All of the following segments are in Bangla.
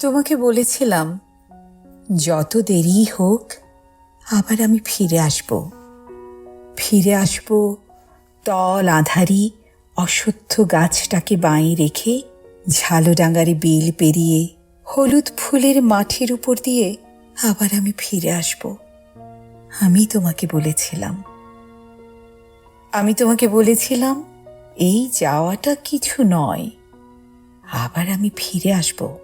তোমাকে বলেছিলাম, যত দেরি হোক, আবার আমি ফিরে আসব। ফিরে আসব তল আধারি অসত্য গাছটাকে বাঁয়ে রেখে ঝালোডাঙ্গারে বিল পেরিয়ে হলুদ ফুলের মাঠের উপর দিয়ে আবার আমি ফিরে আসব। আমি তোমাকে বলেছিলাম। আমি তোমাকে বলেছিলাম, এই যাওয়াটা কিছু নয়, আবার আমি ফিরে আসব।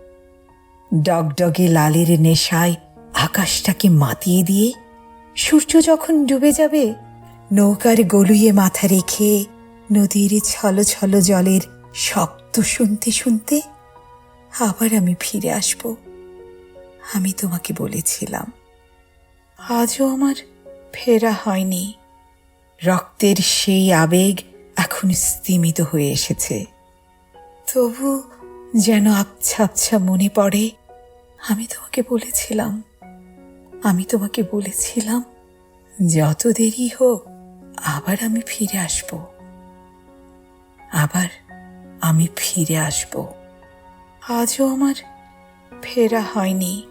ডগডগে লালের নেশায় আকাশটাকে মাতিয়ে দিয়ে সূর্য যখন ডুবে যাবে, নৌকার গলুয়ে মাথা রেখে নদীর ছল ছল জলের শব্দ শুনতে শুনতে আবার আমি ফিরে আসব। আমি তোমাকে বলেছিলাম, আজও আমার ফেরা হয়নি। রক্তের সেই আবেগ এখন স্তিমিত হয়ে এসেছে। তবু যেন আবছা আবছা মনে পড়ে আমি তোমাকে বলেছিলাম। আমি তোমাকে বলেছিলাম, যত দেরি হোক, আবার আমি ফিরে আসব। আবার আমি ফিরে আসব। আজও আমার ফেরা হয়নি।